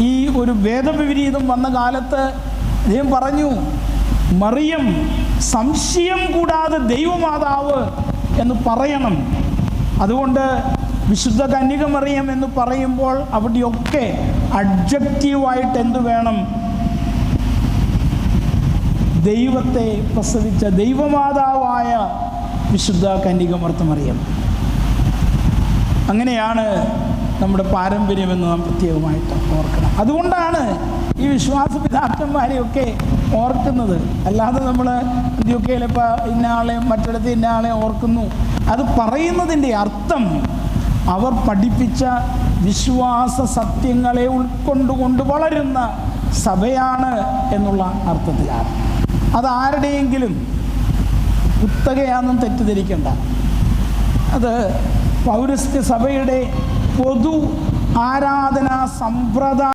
ഈ ഒരു വേദവിപരീതം വന്ന കാലത്ത് അദ്ദേഹം പറഞ്ഞു മറിയം സംശയം കൂടാതെ ദൈവമാതാവ് എന്ന് പറയണം. അതുകൊണ്ട് വിശുദ്ധ കന്യക മറിയം എന്ന് പറയുമ്പോൾ അവിടെയൊക്കെ അഡ്ജക്റ്റീവായിട്ട് എന്ത് വേണം? ദൈവത്തെ പ്രസവിച്ച ദൈവമാതാവായ വിശുദ്ധ കന്യകമർത്തമറിയം അങ്ങനെയാണ് നമ്മുടെ പാരമ്പര്യമെന്ന് നാം പ്രത്യേകമായിട്ട് ഓർക്കണം. അതുകൊണ്ടാണ് ഈ വിശ്വാസ പിതാക്കന്മാരെയൊക്കെ ഓർക്കുന്നത്. അല്ലാതെ നമ്മൾ ഇന്ത്യയിലിപ്പോൾ ഇന്നയാളെ മറ്റിടത്ത് ഇന്ന ആളെ ഓർക്കുന്നു. അത് പറയുന്നതിന്റെ അർത്ഥം അവർ പഠിപ്പിച്ച വിശ്വാസ സത്യങ്ങളെ ഉൾക്കൊണ്ടുകൊണ്ട് വളരുന്ന സഭയാണ് എന്നുള്ള അർത്ഥത്തിലാണ്. അത് ആരുടെയെങ്കിലും കുത്തകയാണെന്നും തെറ്റിദ്ധരിക്കേണ്ട. അത് പൗരസ്ത്യ സഭയുടെ പൊതു ആരാധനാ സമ്പ്രദായ